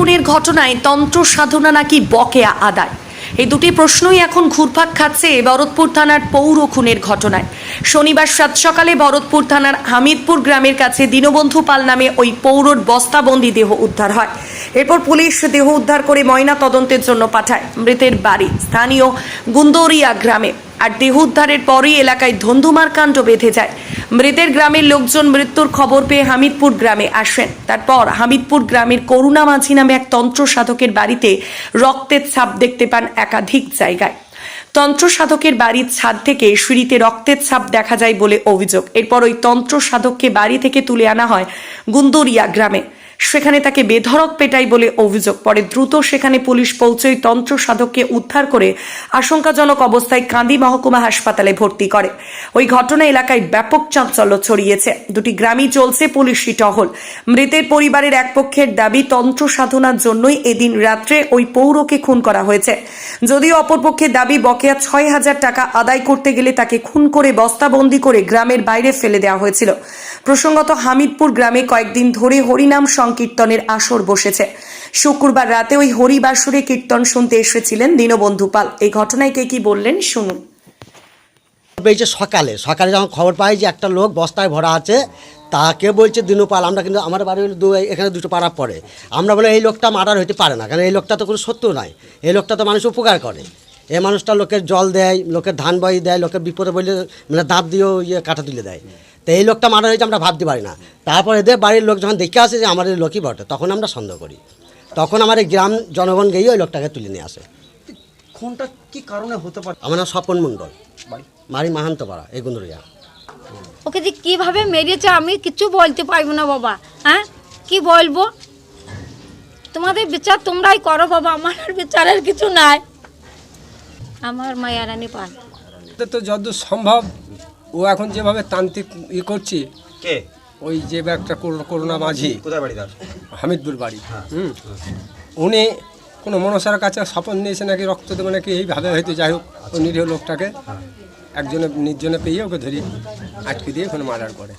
খুনের ঘটনায় তন্ত্র সাধনা নাকি বকেয়া আদায়? এই দুটি প্রশ্নই এখন ঘুরপাক খাচ্ছে ভরতপুর থানার পৌর খুনের ঘটনায়। শনিবার সাত সকালে ভরতপুর থানার হামিদপুর গ্রামের কাছে দীনবন্ধু পাল নামে ওই পৌরর বস্তাবন্দি দেহ উদ্ধার হয়। এরপর পুলিশ দেহ উদ্ধার করে ময়না তদন্তের জন্য পাঠায়। মৃতের বাড়ি স্থানীয় গুন্দরিয়া গ্রামে। আর দেহ উদ্ধারের পরই এলাকায় ধন্ধুমার কাণ্ড বেঁধে যায়। মৃতের গ্রামের লোকজন মৃত্যুর খবর পেয়ে হামিদপুর গ্রামে আসেন। তারপর হামিদপুর গ্রামের করুণা মাঝি নামে এক তন্ত্র সাধকের বাড়িতে রক্তের ছাপ দেখতে পান একাধিক জায়গায়। তন্ত্র সাধকের বাড়ির ছাদ থেকে সিঁড়িতে রক্তের ছাপ দেখা যায় বলে অভিযোগ। এরপর ওই তন্ত্র সাধককে বাড়ি থেকে তুলে আনা হয় গুন্দরিয়া গ্রামে। সেখানে তাকে বেধড়ক পেটাই বলে অভিযোগ পরে দ্রুত সেখানে পুলিশ পৌঁছয় তন্ত্র সাধককে উদ্ধার করে আশঙ্কাজনক অবস্থায় কান্দি মহকুমা হাসপাতালে ভর্তি করে। ওই ঘটনা এলাকায় ব্যাপক চাঞ্চল্য ছড়িয়েছে। দুটি গ্রামই চলছে পুলিশি টহল। মৃতের পরিবারের এক পক্ষের দাবি, তন্ত্র সাধনার জন্যই এদিন রাত্রে ওই পৌরকে খুন করা হয়েছে। যদিও অপরপক্ষের দাবি, বকেয়া ছয় হাজার টাকা আদায় করতে গেলে তাকে খুন করে বস্তাবন্দি করে গ্রামের বাইরে ফেলে দেওয়া হয়েছিল। প্রসঙ্গত, হামিদপুর গ্রামে কয়েকদিন ধরে হরিনাম সংকীর্তনের আসর বসেছে। শুক্রবার রাতে ওই হরিবাসরে কীর্তন শুনতে এসেছিলেন দীনবন্ধু পাল। এই ঘটনায় কে কি বললেন শুনুন। পেয়েছে সকালে সকালে যখন খবর পাই যে একটা লোক বস্তায় ভরা আছে, তাকে বলছে দিনুপাল আমরা কিন্তু আমার বাড়ি দু- এখানে দুটো পাড়া পড়ে। আমরা বলে, এই লোকটা মার্ডার হইতে পারে না। কারণ এই লোকটা তো কোনো সত্য নয়। এই লোকটা তো মানুষ উপকার করে। এই মানুষটা লোকের জল দেয়, লোকের ধান বই দেয়, লোকের বিপদে বললে মানে দাঁত দিয়েও ইয়ে কাটা তুলে দেয়। তো এই লোকটা মারা হয়েছে আমরা ভাবতে পারি না। তারপর এদের বাড়ির লোক যখন দেখে আসে যে আমাদের লোকই বটে তখন আমরা সন্দেহ করি। তখন আমার এই গ্রাম জনগণ গিয়ে ওই লোকটাকে তুলে নিয়ে আসে। খুনটা কি কারণে হতে পারে? আমার নাম স্বপন মণ্ডল। বাড়ি? বাড়ি মাহান্ত পাড়া এই গুন্দরিয়া। ওকে যে কীভাবে মেরেছে আমি কিছু বলতে পারব না বাবা হ্যাঁ? কি বলব? তোমাদের বিচার তোমরাই করো বাবা আমার আর বিচারের কিছু নাই। আমার মায়া রানী পান তো যতদূর সম্ভব ও এখন যেভাবে তান্ত্রিক ই করছে কে? ওই যে একটা করো- করোনা মাঝি কোথায় বাড়ি তার? হামিদপুর বাড়ি। হুম। উনি কোনো মনসার কাছে স্বপন নিয়েছে নাকি রক্ত দেবে নাকি এইভাবে হয়তো যাই হোক ওই নিরীহ লোকটাকে একজনে নির্জনে পেয়ে ওকে ধরি আটকে দিয়ে ওখানে মার্ডার করে।